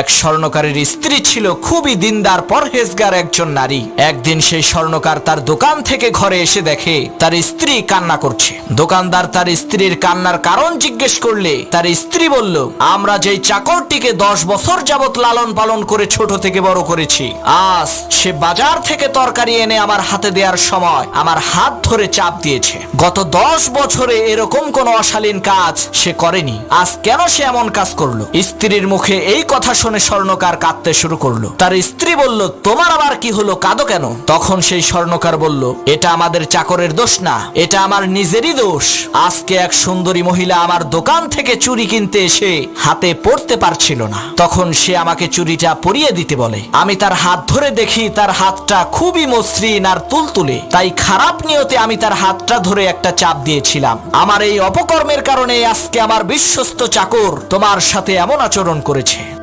এক স্বর্ণকারের স্ত্রী ছিল, খুবই দিনদার, পরহেজগার একজন নারী। একদিন সেই স্বর্ণকার তার দোকান থেকে ঘরে এসে দেখে, তার স্ত্রী কান্না করছে। দোকানদার তার স্ত্রীর কান্নার কারণ জিজ্ঞেস করলে, তার স্ত্রী বলল, আমরা যেই চাকরটিকে দশ বছর যাবত লালন পালন করে ছোট থেকে বড় করেছি, আজ সে বাজার থেকে তরকারি এনে আমার হাতে দেওয়ার সময় আমার হাত ধরে চাপ দিয়েছে। গত দশ বছরে এরকম কোন অশালীন কাজ সে করেনি। আজ কেন সে এমন কাজ করল? স্ত্রীর মুখে এই কথা শুনে স্বর্ণকার কাঁদতে শুরু করল। তার স্ত্রী বলল, তোমার আবার কি হলো? কাঁদো কেন? তখন সেই স্বর্ণকার বলল, এটা আমাদের চাকরের দোষ না, এটা আমার নিজেরই দোষ। আজকে এক সুন্দরী মহিলা আমার দোকান থেকে চুরি কিনতে এসে হাতে পড়তে পারছিল না। তখন সে আমাকে চুরিটা পরিয়ে দিতে বলে। আমি তার হাত ধরে দেখি তার হাতটা খুবই মসৃণ আর তুলতুলে। তাই খারাপ নিয়তে আমি তার হাতটা ধরে একটা চাপ দিয়েছিলাম। আমার এই অপকর্মের কারণে আজকে আমার বিশ্বস্ত চাকর তোমার সাথে এমন আচরণ করেছে।